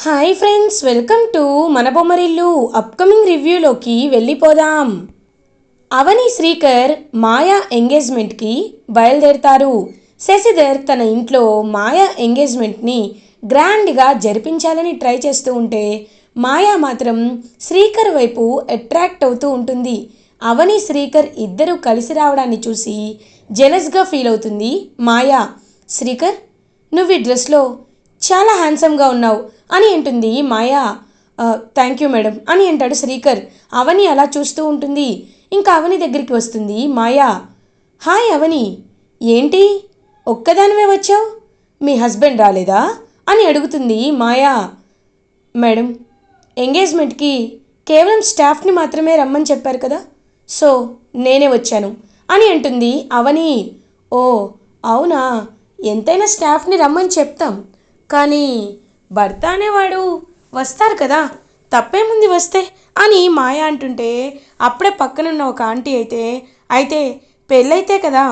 Hi friends welcome to మన Bommarillu upcoming రివ్యూలోకి వెళ్ళిపోదాం అవని శ్రీకర్ మాయా ఎంగేజ్మెంట్కి బయలుదేరతారు శశిధర్ తన ఇంట్లో మాయా ఎంగేజ్మెంట్ని గ్రాండ్గా జరిపించాలని ట్రై చేస్తూ ఉంటే మాయా మాత్రం శ్రీకర్ వైపు అట్రాక్ట్ అవుతూ ఉంటుంది అవని శ్రీకర్ ఇద్దరూ కలిసి రావడాన్ని చూసి జెలస్గా ఫీల్ అవుతుంది మాయా శ్రీకర్ నువ్వు ఈ డ్రెస్లో చాలా హ్యాండ్సమ్గా ఉన్నావు అని అంటుంది మాయా. థ్యాంక్ యూ మేడం అని అంటాడు శ్రీకర్. అవని అలా చూస్తూ ఉంటుంది. ఇంకా అవని దగ్గరికి వస్తుంది మాయా. హాయ్ అవని ఏంటి? ఒక్కదానివే వచ్చావు? మీ హస్బెండ్ రాలేదా? అని అడుగుతుంది మాయా. మేడం ఎంగేజ్మెంట్కి కేవలం స్టాఫ్ని మాత్రమే రమ్మని చెప్పారు కదా. సో నేనే వచ్చాను అని అంటుంది అవని. ఓ అవునా? ఎంతైనా స్టాఫ్ని రమ్మని చెప్తాం. కానీ భర్త అనేవాడు వస్తారు కదా తప్పేముంది వస్తే అని మాయ అంటుంటే అప్పుడే పక్కనున్న ఒక ఆంటీ అయితే అయితే పెళ్ళైతే కదా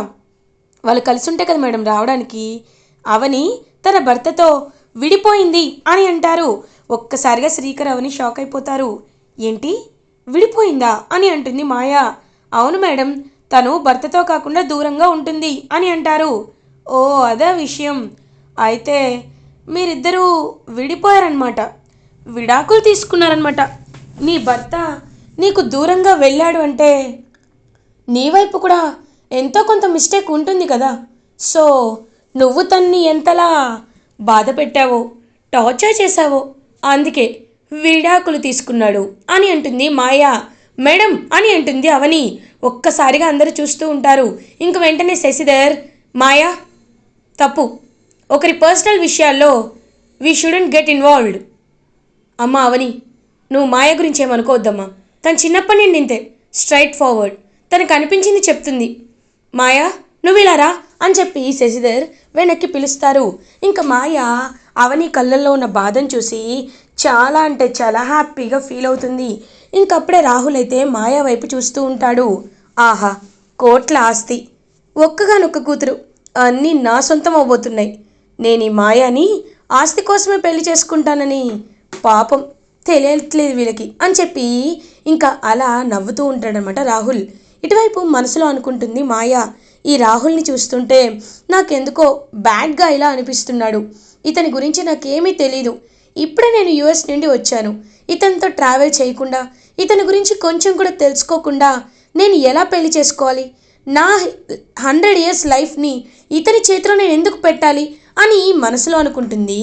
వాళ్ళు కలిసి ఉంటే కదా మేడం రావడానికి అవని తన భర్తతో విడిపోయింది అని అంటారు. ఒక్కసారిగా శ్రీకర్ అవని షాక్ అయిపోతారు. ఏంటి? విడిపోయిందా అని అంటుంది మాయ. అవును మేడం తను భర్తతో కాకుండా దూరంగా ఉంటుంది అని అంటారు. ఓ అదే విషయం. అయితే మీరిద్దరూ విడిపోయారనమాట. విడాకులు తీసుకున్నారనమాట. నీ భర్త నీకు దూరంగా వెళ్ళాడు అంటే నీ వైపు కూడా ఎంతో కొంత మిస్టేక్ ఉంటుంది కదా. సో నువ్వు తన్ని ఎంతలా బాధ పెట్టావో టార్చర్ చేశావో అందుకే విడాకులు తీసుకున్నాడు అని అంటుంది మాయా. మేడం అని అంటుంది అవని. ఒక్కసారిగా అందరూ చూస్తూ ఉంటారు. ఇంక వెంటనే శశిధర్ మాయా తప్పు. ఒకరి పర్సనల్ విషయాల్లో వీ షుడెంట్ గెట్ ఇన్వాల్వ్డ్. అమ్మా అవని నువ్వు మాయ గురించి ఏమనుకోవద్దమ్మా తను చిన్నప్పటి నుండి ఇంతే స్ట్రైట్ ఫార్వర్డ్. తనకు అనిపించింది చెప్తుంది మాయా నువ్వు ఇలా రా అని చెప్పి శశిధర్ వెనక్కి పిలుస్తారు. ఇంకా మాయ అవని కళ్ళల్లో ఉన్న బాధను చూసి చాలా అంటే చాలా హ్యాపీగా ఫీల్ అవుతుంది. ఇంకప్పుడే రాహుల్ అయితే మాయా వైపు చూస్తూ ఉంటాడు. ఆహా కోట్ల ఆస్తి. ఒక్కగానొక్క కూతురు అన్నీ నా సొంతం అవబోతున్నాయి నేను ఈ మాయాని ఆస్తి కోసమే పెళ్ళి చేసుకుంటానని పాపం తెలియట్లేదు వీళ్ళకి అని చెప్పి ఇంకా అలా నవ్వుతూ ఉంటాడనమాట రాహుల్. ఇటువైపు మనసులో అనుకుంటుంది మాయా ఈ రాహుల్ని చూస్తుంటే నాకెందుకో బ్యాడ్గా ఇలా అనిపిస్తున్నాడు. ఇతని గురించి నాకేమీ తెలీదు. ఇప్పుడే నేను యుఎస్ నుండి వచ్చాను. ఇతనితో ట్రావెల్ చేయకుండా ఇతని గురించి కొంచెం కూడా తెలుసుకోకుండా నేను ఎలా పెళ్ళి చేసుకోవాలి? నా హండ్రెడ్ ఇయర్స్ లైఫ్ని ఇతని చేతిలో నేను ఎందుకు పెట్టాలి? అని మనసులో అనుకుంటుంది.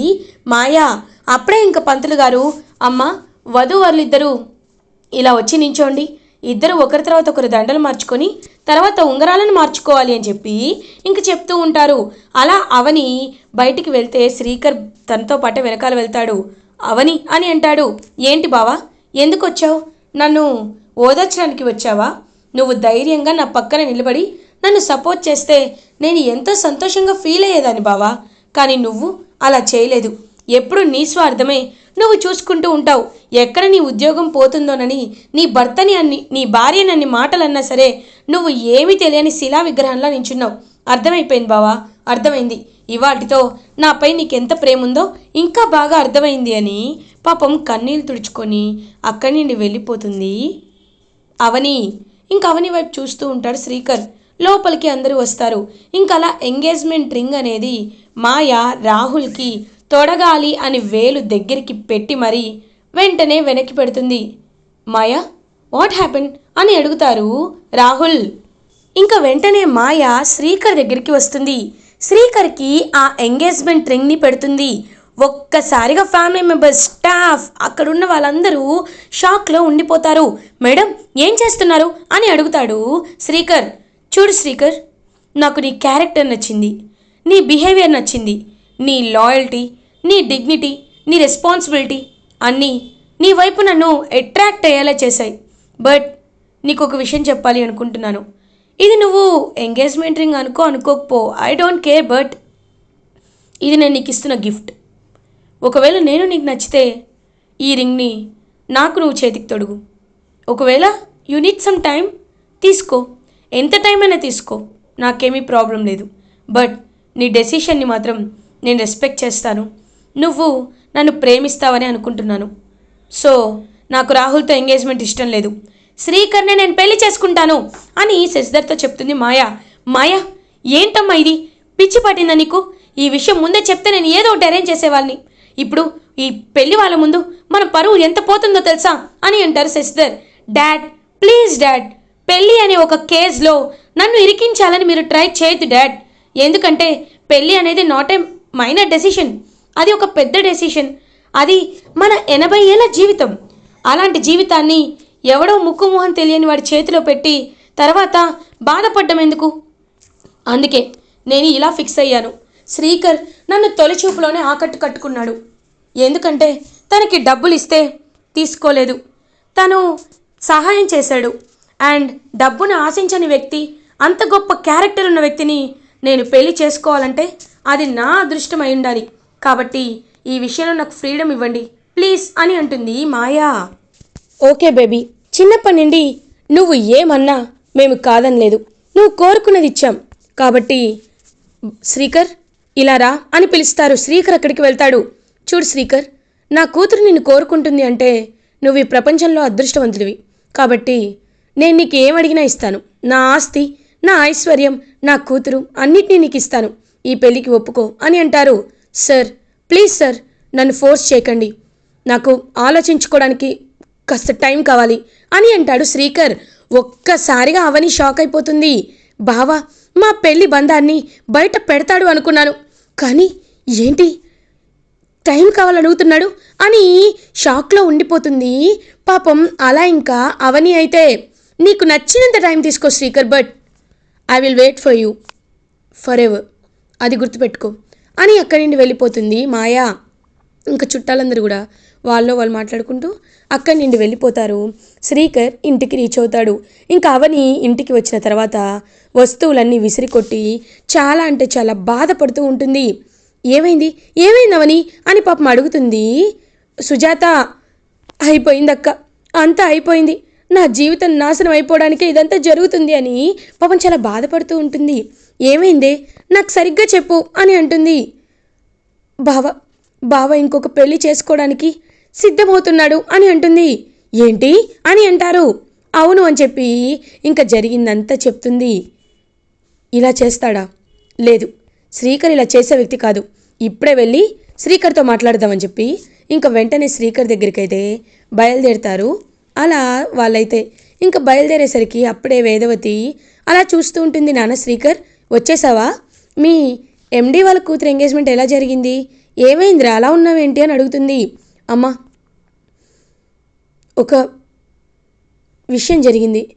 మాయా అప్పుడే ఇంక పంతులు గారు అమ్మ వధు ఇద్దరు ఇలా వచ్చి నించోండి. ఇద్దరు ఒకరి తర్వాత ఒకరు దండలు మార్చుకొని తర్వాత ఉంగరాలను మార్చుకోవాలి అని చెప్పి ఇంక చెప్తూ ఉంటారు. అలా అవని బయటికి వెళ్తే శ్రీకర్ తనతో పాటు వెనకాల వెళ్తాడు. అవని అని అంటాడు. ఏంటి బావా ఎందుకు వచ్చావు నన్ను ఓదార్చడానికి వచ్చావా? నువ్వు ధైర్యంగా నా పక్కన నిలబడి నన్ను సపోర్ట్ చేస్తే నేను ఎంతో సంతోషంగా ఫీల్ అయ్యేదాన్ని బావా. కానీ నువ్వు అలా చేయలేదు. ఎప్పుడు నీ స్వార్థమే. నువ్వు చూసుకుంటూ ఉంటావు. ఎక్కడ నీ ఉద్యోగం పోతుందోనని నీ భర్తని అన్ని నీ భార్యని అన్ని మాటలన్నా సరే నువ్వు ఏమీ తెలియని శిలా విగ్రహంలో నించున్నావు. అర్థమైపోయింది బావా? అర్థమైంది. ఇవాటితో నాపై నీకెంత ప్రేమ ఉందో ఇంకా బాగా అర్థమైంది అని పాపం కన్నీళ్ళు తుడుచుకొని అక్కడి నుండి వెళ్ళిపోతుంది అవని. ఇంకా అవని వైపు చూస్తూ ఉంటాడు శ్రీకర్. లోపలికి అందరూ వస్తారు. ఇంకా అలా ఎంగేజ్మెంట్ రింగ్ అనేది మాయ రాహుల్కి తొడగాలి అని వేలు దగ్గరికి పెట్టి మరీ వెంటనే వెనక్కి పెడుతుంది. Maya what happen? అని అడుగుతారు రాహుల్. ఇంకా వెంటనే మాయ శ్రీకర్ దగ్గరికి వస్తుంది. శ్రీకర్కి ఆ ఎంగేజ్మెంట్ రింగ్ని పెడుతుంది. ఒక్కసారిగా ఫ్యామిలీ మెంబర్స్ స్టాఫ్ అక్కడున్న వాళ్ళందరూ షాక్లో ఉండిపోతారు. మేడం ఏం చేస్తున్నారు? అని అడుగుతాడు శ్రీకర్. చూడు శ్రీకర్ నాకు నీ క్యారెక్టర్ నచ్చింది నీ బిహేవియర్ నచ్చింది నీ లాయల్టీ నీ డిగ్నిటీ నీ రెస్పాన్సిబిలిటీ అన్నీ నీ వైపు నన్ను అట్రాక్ట్ అయ్యేలా చేశాయి. బట్ నీకు ఒక విషయం చెప్పాలి అనుకుంటున్నాను. ఇది నువ్వు ఎంగేజ్మెంట్ రింగ్ అనుకో అనుకోకపో ఐ డోంట్ కేర్ బట్ ఇది నేను నీకు ఇస్తున్న గిఫ్ట్. ఒకవేళ నేను నీకు నచ్చితే ఈ రింగ్ని నాకు నువ్వు చేతికి తొడుగు. ఒకవేళ యూ నీడ్ సమ్ టైం తీసుకో. ఎంత టైం అయినా తీసుకో నాకేమీ ప్రాబ్లం లేదు. బట్ నీ డెసిషన్ని మాత్రం నేను రెస్పెక్ట్ చేస్తాను. నువ్వు నన్ను ప్రేమిస్తావని అనుకుంటున్నాను. సో నాకు రాహుల్తో ఎంగేజ్మెంట్ ఇష్టం లేదు. శ్రీకర్ణే నేను పెళ్ళి చేసుకుంటాను అని శశిధర్తో చెప్తుంది మాయా. మాయా ఏంటమ్మా ఇది? పిచ్చి పట్టిందా నీకు? ఈ విషయం ముందే చెప్తే నేను ఏదో ఒకటి అరేంజ్ చేసేవాళ్ళని. ఇప్పుడు ఈ పెళ్ళి వాళ్ళ ముందు మన పరువు ఎంత పోతుందో తెలుసా? అని అంటారు శశిధర్ డాడ్ ప్లీజ్ డాడ్ పెళ్ళి అనే ఒక కేజ్లో నన్ను ఇరికించాలని మీరు ట్రై చేయొద్దు డాడ్. ఎందుకంటే పెళ్ళి అనేది నాట్ ఏ మైనర్ డెసిషన్. అది ఒక పెద్ద డెసిషన్. అది మన ఎనభై ఏళ్ళ జీవితం. అలాంటి జీవితాన్ని ఎవడో ముక్కు మొహం తెలియని వాడి చేతిలో పెట్టి తర్వాత బాధపడ్డం ఎందుకు? అందుకే నేను ఇలా ఫిక్స్ అయ్యాను. శ్రీకర్ నన్ను తొలి చూపులోనే ఆకట్టు కట్టుకున్నాడు. ఎందుకంటే తనకి డబ్బులు ఇస్తే తీసుకోలేదు. తను సహాయం చేశాడు. అండ్ డబ్బును ఆశించని వ్యక్తి అంత గొప్ప క్యారెక్టర్ ఉన్న వ్యక్తిని నేను పెళ్ళి చేసుకోవాలంటే అది నా అదృష్టం అయి ఉండాలి కాబట్టి ఈ విషయంలో నాకు ఫ్రీడమ్ ఇవ్వండి. ప్లీజ్ అని అంటుంది మాయా. ఓకే బేబీ చిన్నప్పటి నుండి నువ్వు ఏమన్నా మేము కాదనలేదు నువ్వు కోరుకున్నది ఇచ్చాం. కాబట్టి శ్రీకర్ ఇలా రా అని పిలుస్తారు. శ్రీకర్ అక్కడికి వెళ్తాడు. చూడు శ్రీకర్ నా కూతురు నిన్ను కోరుకుంటుంది అంటే నువ్వు ఈ ప్రపంచంలో అదృష్టవంతుడివి. కాబట్టి నేను నీకు ఏం అడిగినా ఇస్తాను. నా ఆస్తి నా ఐశ్వర్యం నా కూతురు అన్నిటినీ నీకు ఇస్తాను ఈ పెళ్ళికి ఒప్పుకో అని అంటారు. సార్ ప్లీజ్ సార్ నన్ను ఫోర్స్ చేయకండి. నాకు ఆలోచించుకోవడానికి కాస్త టైం కావాలి అని అంటాడు శ్రీకర్. ఒక్కసారిగా అవని షాక్ అయిపోతుంది. బావా మా పెళ్ళి బంధాన్ని బయట పెడతాడు అనుకున్నాను. కానీ ఏంటి? టైం కావాలడుగుతున్నాడు అని షాక్లో ఉండిపోతుంది. పాపం అలా ఇంకా అవని అయితే నీకు నచ్చినంత టైం తీసుకో Srikar but I will wait for you forever అది గుర్తుపెట్టుకో. అని అక్కడి నుండి వెళ్ళిపోతుంది మాయా. ఇంకా చుట్టాలందరూ కూడా వాళ్ళు వాళ్ళు మాట్లాడుకుంటూ అక్కడి నుండి వెళ్ళిపోతారు. శ్రీకర్ ఇంటికి రీచ్ అవుతాడు. ఇంకా అవని ఇంటికి వచ్చిన తర్వాత వస్తువులన్నీ విసిరికొట్టి చాలా అంటే చాలా బాధపడుతూ ఉంటుంది. ఏమైంది? ఏమైంది అవని? అని పాపం అడుగుతుంది. సుజాత అయిపోయింది అక్క అంతా అయిపోయింది. నా జీవితం నాశనం అయిపోవడానికే ఇదంతా జరుగుతుంది అని పాపం చాలా బాధపడుతూ ఉంటుంది. ఏమైందే? నాకు సరిగ్గా చెప్పు అని అంటుంది. బావ బావ ఇంకొక పెళ్ళి చేసుకోవడానికి సిద్ధమవుతున్నాడు అని అంటుంది. ఏంటి? అని అంటారు. అవును అని చెప్పి ఇంకా జరిగిందంతా చెప్తుంది. ఇలా చేస్తాడా? లేదు. శ్రీకర్ ఇలా చేసే వ్యక్తి కాదు. ఇప్పుడే వెళ్ళి శ్రీకర్తో మాట్లాడదామని చెప్పి ఇంకా వెంటనే శ్రీకర్ దగ్గరికి అయితే బయలుదేరుతారు. అలా వాళ్ళైతే ఇంకా బయలుదేరేసరికి అప్పుడే వేదవతి అలా చూస్తూ ఉంటుంది నాన్న శ్రీకర్ వచ్చేసావా? మీ ఎండి వాళ్ళ కూతురు ఎంగేజ్మెంట్ ఎలా జరిగింది? ఏమైందిరా? అలా ఉన్నావేంటి? అని అడుగుతుంది. అమ్మా ఒక విషయం జరిగింది.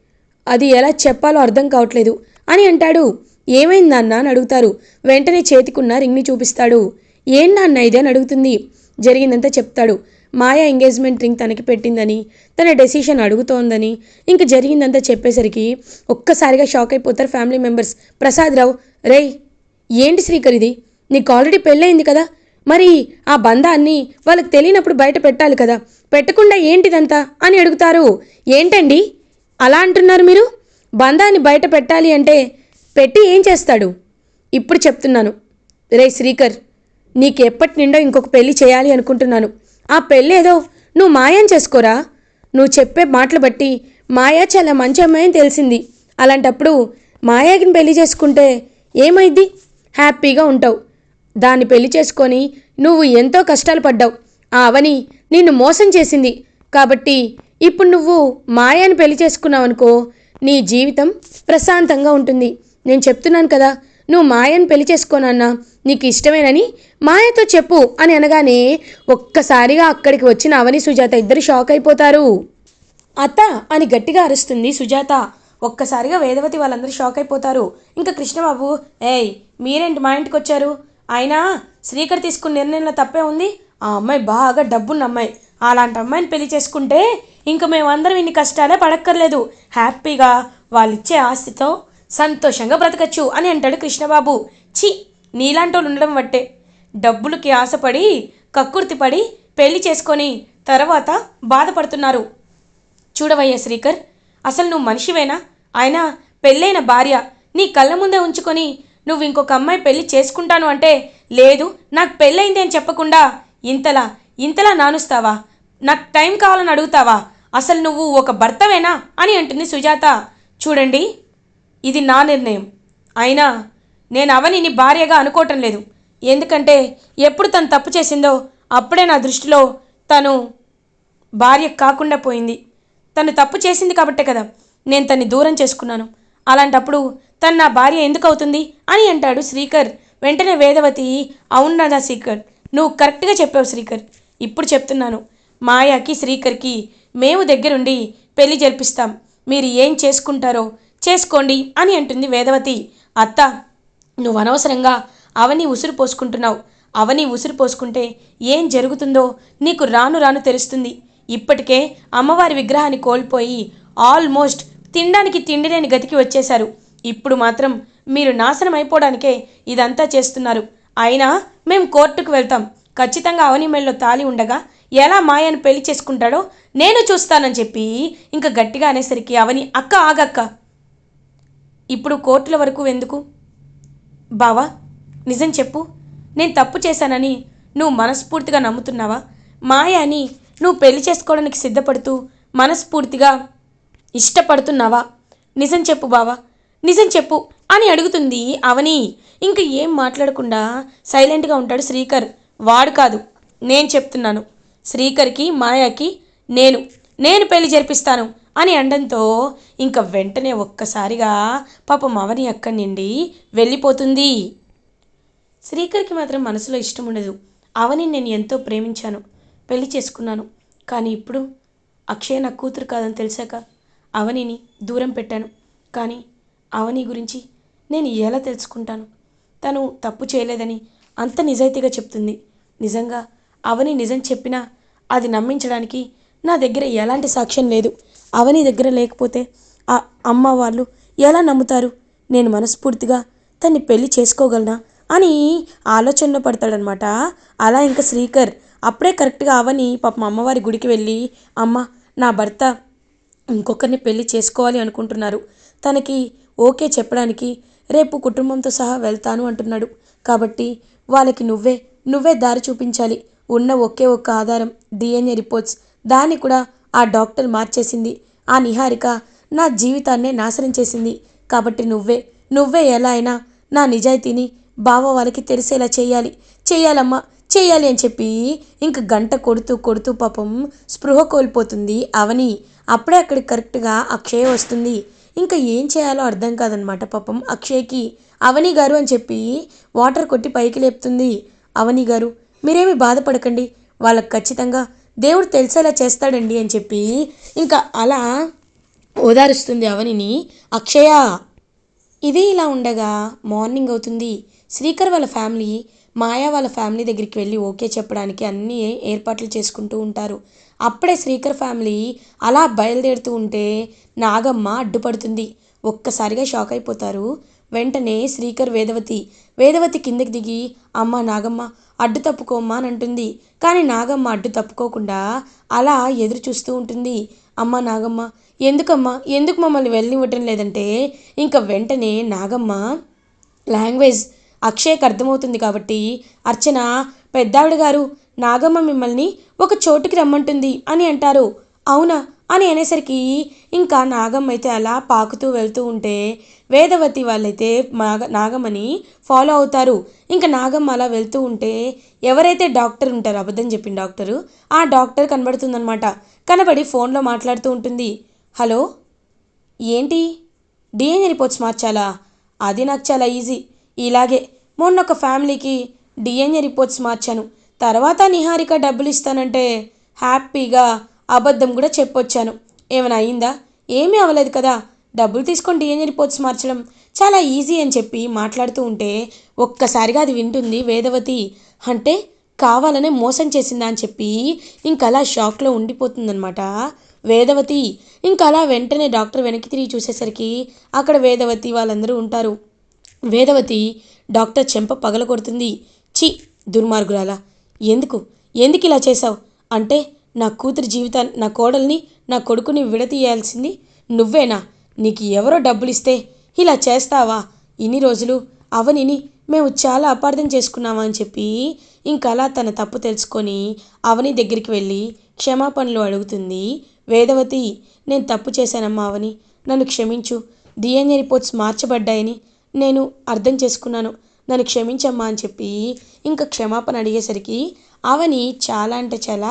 అది ఎలా చెప్పాలో అర్థం కావట్లేదు. అని అంటాడు. ఏమైంది నాన్న? అని అడుగుతారు. వెంటనే చేతికున్న రింగ్ని చూపిస్తాడు. ఏం నాన్న ఇది? అని అడుగుతుంది. జరిగిందంతా చెప్తాడు. మాయా ఎంగేజ్మెంట్ రింగ్ తనకి పెట్టిందని తన డెసిషన్ అడుగుతోందని ఇంక జరిగిందంతా చెప్పేసరికి ఒక్కసారిగా షాక్ అయిపోతారు ఫ్యామిలీ మెంబర్స్. ప్రసాద్ రావు రేయ్ ఏంటి శ్రీకర్ ఇది? నీకు ఆల్రెడీ పెళ్ళయింది కదా? మరి ఆ బంధాన్ని వాళ్ళకి తెలియనప్పుడు బయట పెట్టాలి కదా? పెట్టకుండా ఏంటిదంతా? అని అడుగుతారు. ఏంటండి? అలా అంటున్నారు మీరు? బంధాన్ని బయట పెట్టాలి అంటే పెట్టి ఏం చేస్తాడు? ఇప్పుడు చెప్తున్నాను. రే శ్రీకర్ నీకు ఎప్పటి నిండో ఇంకొక పెళ్ళి చేయాలి అనుకుంటున్నాను. ఆ పెళ్ళి ఏదో నువ్వు మాయం చేసుకోరా? నువ్వు చెప్పే మాటలు బట్టి మాయా చాలా మంచి అమ్మాయని తెలిసింది. అలాంటప్పుడు మాయాకిని పెళ్ళి చేసుకుంటే ఏమైద్ది? హ్యాపీగా ఉంటావు. దాన్ని పెళ్ళి చేసుకొని నువ్వు ఎంతో కష్టాలు పడ్డావు. ఆ అవని నిన్ను మోసం చేసింది. కాబట్టి ఇప్పుడు నువ్వు మాయాని పెళ్ళి చేసుకున్నావు అనుకో నీ జీవితం ప్రశాంతంగా ఉంటుంది. నేను చెప్తున్నాను కదా నువ్వు మాయను పెళ్ళి చేసుకోనన్నా నీకు ఇష్టమేనని మాయతో చెప్పు అని అనగానే ఒక్కసారిగా అక్కడికి వచ్చిన అవని సుజాత ఇద్దరు షాక్ అయిపోతారు. అత్త అని గట్టిగా అరుస్తుంది సుజాత. ఒక్కసారిగా వేదవతి వాళ్ళందరూ షాక్ అయిపోతారు. ఇంకా కృష్ణబాబు ఏయ్ మీరేంటి మా ఇంటికి వచ్చారు? అయినా శ్రీకర్ తీసుకున్న నిర్ణయంలో తప్పే ఉంది. ఆ అమ్మాయి బాగా డబ్బున్న అమ్మాయి. అలాంటి అమ్మాయిని పెళ్ళి చేసుకుంటే ఇంక మేమందరం ఇన్ని కష్టాలే పడక్కర్లేదు. హ్యాపీగా వాళ్ళిచ్చే ఆస్తితో సంతోషంగా బ్రతకచ్చు అని అంటాడు కృష్ణబాబు. ఛీ నీలాంటోళ్ళు ఉండడం వట్టే. డబ్బులకి ఆశపడి కక్కుర్తిపడి పెళ్ళి చేసుకొని తర్వాత బాధపడుతున్నారు. చూడవయ్యా శ్రీకర్ అసలు నువ్వు మనిషివేనా? ఆయన పెళ్ళైన భార్య. నీ కళ్ళ ముందే ఉంచుకొని నువ్వు ఇంకొక అమ్మాయి పెళ్ళి చేసుకుంటాను అంటే లేదు నాకు పెళ్ళైంది అని చెప్పకుండా ఇంతలా ఇంతలా నానుస్తావా? నాకు టైం కావాలని అడుగుతావా? అసలు నువ్వు ఒక భర్తవేనా? అని అంటుంది సుజాత. చూడండి. ఇది నా నిర్ణయం. అయినా నేను అవనిని భార్యగా అనుకోవటం లేదు. ఎందుకంటే ఎప్పుడు తను తప్పు చేసిందో అప్పుడే నా దృష్టిలో తను భార్య కాకుండా పోయింది. తను తప్పు చేసింది కాబట్టే కదా నేను తన్ని దూరం చేసుకున్నాను. అలాంటప్పుడు తను నా భార్య ఎందుకు అవుతుంది అని అంటాడు శ్రీకర్. వెంటనే వేదవతి అవునదా శ్రీకర్ నువ్వు కరెక్ట్గా చెప్పావు శ్రీకర్. ఇప్పుడు చెప్తున్నాను. మాయాకి శ్రీకర్కి మేము దగ్గరుండి పెళ్ళి జరిపిస్తాం. మీరు ఏం చేసుకుంటారో చేసుకోండి అని అంటుంది వేదవతి. అత్త నువ్వు అనవసరంగా అవని ఉసురు పోసుకుంటున్నావు. అవని ఉసురు పోసుకుంటే ఏం జరుగుతుందో నీకు రాను రాను తెలుస్తుంది. ఇప్పటికే అమ్మవారి విగ్రహాన్ని కోల్పోయి ఆల్మోస్ట్ తినడానికి తిండి లేని గతికి వచ్చేశారు. ఇప్పుడు మాత్రం మీరు నాశనం అయిపోవడానికే ఇదంతా చేస్తున్నారు. అయినా మేము కోర్టుకు వెళ్తాం. ఖచ్చితంగా అవని మెళ్ళలో తాలి ఉండగా ఎలా మాయను పెళ్ళి చేసుకుంటాడో నేను చూస్తానని చెప్పి ఇంకా గట్టిగా అనేసరికి అవని అక్క ఆగక్క. ఇప్పుడు కోర్టుల వరకు ఎందుకు? బావా నిజం చెప్పు. నేను తప్పు చేశానని నువ్వు మనస్ఫూర్తిగా నమ్ముతున్నావా? మాయ అని నువ్వు పెళ్ళి చేసుకోవడానికి సిద్ధపడుతూ మనస్ఫూర్తిగా ఇష్టపడుతున్నావా? నిజం చెప్పు బావా నిజం చెప్పు అని అడుగుతుంది అవని. ఇంక ఏం మాట్లాడకుండా సైలెంట్గా ఉంటాడు శ్రీకర్. వాడు కాదు నేను చెప్తున్నాను. శ్రీకర్కి మాయాకి నేను నేను పెళ్ళి జరిపిస్తాను. అని అనడంతో ఇంకా వెంటనే ఒక్కసారిగా పాపం అవని అక్కడి నుండి వెళ్ళిపోతుంది. శ్రీకర్కి మాత్రం మనసులో ఇష్టం ఉండదు. అవని నేను ఎంతో ప్రేమించాను. పెళ్ళి చేసుకున్నాను. కానీ ఇప్పుడు అక్షయ నా కూతురు కాదని తెలిసాక అవనిని దూరం పెట్టాను. కానీ అవని గురించి నేను ఎలా తెలుసుకుంటాను? తను తప్పు చేయలేదని అంత నిజాయితీగా చెప్తుంది. నిజంగా అవని నిజం చెప్పినా అది నమ్మించడానికి నా దగ్గర ఎలాంటి సాక్ష్యం లేదు. అవని దగ్గర లేకపోతే ఆ అమ్మ వాళ్ళు ఎలా నమ్ముతారు? నేను మనస్ఫూర్తిగా తన్ని పెళ్ళి చేసుకోగలనా? అని ఆలోచనలో పడతాడనమాట అలా ఇంకా శ్రీకర్. అప్పుడే కరెక్ట్గా అవని పాపం అమ్మవారి గుడికి వెళ్ళి అమ్మ నా భర్త ఇంకొకరిని పెళ్ళి చేసుకోవాలి అనుకుంటున్నారు. తనకి ఓకే చెప్పడానికి రేపు కుటుంబంతో సహా వెళ్తాను అంటున్నాడు. కాబట్టి వాళ్ళకి నువ్వే నువ్వే దారి చూపించాలి. ఉన్న ఒకే ఒక్క ఆధారం డిఎన్ఏ రిపోర్ట్స్. దాన్ని కూడా ఆ డాక్టర్ మార్చేసింది. ఆ నిహారిక నా జీవితాన్నే నాశనం చేసింది. కాబట్టి నువ్వే నువ్వే ఎలా అయినా నా నిజాయితీని బావ వాళ్ళకి తెలిసేలా చేయాలి. చేయాలమ్మా చేయాలి అని చెప్పి ఇంక గంట కొడుతూ కొడుతూ పాపం స్పృహ కోల్పోతుంది అవని. అప్పుడే అక్కడికి కరెక్ట్గా అక్షయ్ వస్తుంది. ఇంకా ఏం చేయాలో అర్థం కాదనమాట పాపం అక్షయ్కి. అవని గారు అని చెప్పి వాటర్ కొట్టి పైకి లేపుతుంది. అవని గారు మీరేమి బాధపడకండి. వాళ్ళకి ఖచ్చితంగా దేవుడు తెలిసేలా చేస్తాడండి అని చెప్పి ఇంకా అలా ఓదారుస్తుంది అవనిని. అక్షయ ఇదే ఇలా ఉండగా మార్నింగ్ అవుతుంది. శ్రీకర్ వాళ్ళ ఫ్యామిలీ మాయా వాళ్ళ ఫ్యామిలీ దగ్గరికి వెళ్ళి ఓకే చెప్పడానికి అన్ని ఏర్పాట్లు చేసుకుంటూ ఉంటారు. అప్పుడే శ్రీకర్ ఫ్యామిలీ అలా బయలుదేరుతూ ఉంటే నాగమ్మ అడ్డుపడుతుంది. ఒక్కసారిగా షాక్ అయిపోతారు. వెంటనే శ్రీకర్ వేదవతి వేదవతి కిందకి దిగి అమ్మ నాగమ్మ అడ్డు తప్పుకోమ్మా అని అంటుంది. కానీ నాగమ్మ అడ్డు తప్పుకోకుండా అలా ఎదురు చూస్తూ ఉంటుంది. అమ్మ నాగమ్మ ఎందుకమ్మా? ఎందుకు మమ్మల్ని వెళ్ళనివ్వటం లేదంటే ఇంకా వెంటనే నాగమ్మ లాంగ్వేజ్ అక్షయ్కి అర్థమవుతుంది కాబట్టి అర్చన పెద్దావిడ గారు నాగమ్మ మిమ్మల్ని ఒక చోటుకి రమ్మంటుంది అని అంటారు. అవునా? అని అనేసరికి ఇంకా నాగమ్మ అయితే అలా పాకుతూ వెళ్తూ ఉంటే వేదవతి వాళ్ళైతే నాగ నాగమ్మని ఫాలో అవుతారు. ఇంకా నాగమ్మ అలా వెళ్తూ ఉంటే ఎవరైతే డాక్టర్ ఉంటారో అబద్ధం చెప్పిన డాక్టరు ఆ డాక్టర్ కనబడుతుందనమాట కనబడి ఫోన్లో మాట్లాడుతూ ఉంటుంది. హలో ఏంటి? డిఎన్ఏ రిపోర్ట్స్ మార్చాలా? అది నాకు చాలా ఈజీ. ఇలాగే మొన్న ఒక ఫ్యామిలీకి డిఎన్ఏ రిపోర్ట్స్ మార్చాను. తర్వాత నిహారిక డబ్బులు ఇస్తానంటే హ్యాపీగా అబద్ధం కూడా చెప్పొచ్చాను. ఏమైనా అయిందా? ఏమీ అవ్వలేదు కదా. డబ్బులు తీసుకొని డిఎన్ఏ రిపోర్ట్స్ మార్చడం చాలా ఈజీ అని చెప్పి మాట్లాడుతూ ఉంటే ఒక్కసారిగా అది వింటుంది వేదవతి. అంటే కావాలనే మోసం చేసిందా అని చెప్పి ఇంకలా షాక్లో ఉండిపోతుందనమాట వేదవతి. ఇంకలా వెంటనే డాక్టర్ వెనక్కి తిరిగి చూసేసరికి అక్కడ వేదవతి వాళ్ళందరూ ఉంటారు. వేదవతి డాక్టర్ చెంప పగలగొడుతుంది. చి దుర్మార్గురాలా ఎందుకు? ఎందుకు ఇలా చేశావు? అంటే నా కూతురి జీవితాన్ని నా కోడల్ని నా కొడుకుని విడతీయాల్సింది నువ్వేనా? నీకు ఎవరో డబ్బులిస్తే ఇలా చేస్తావా? ఇన్ని రోజులు అవనిని మేము చాలా అపార్థం చేసుకున్నామా అని చెప్పి ఇంకలా తన తప్పు తెలుసుకొని అవని దగ్గరికి వెళ్ళి క్షమాపణలు అడుగుతుంది. వేదవతి నేను తప్పు చేశానమ్మా అవని. నన్ను క్షమించు. డిఎన్ఏ రిపోర్ట్స్ మార్చబడ్డాయని నేను అర్థం చేసుకున్నాను. నన్ను క్షమించమ్మా అని చెప్పి ఇంకా క్షమాపణ అడిగేసరికి అవని చాలా అంటే చాలా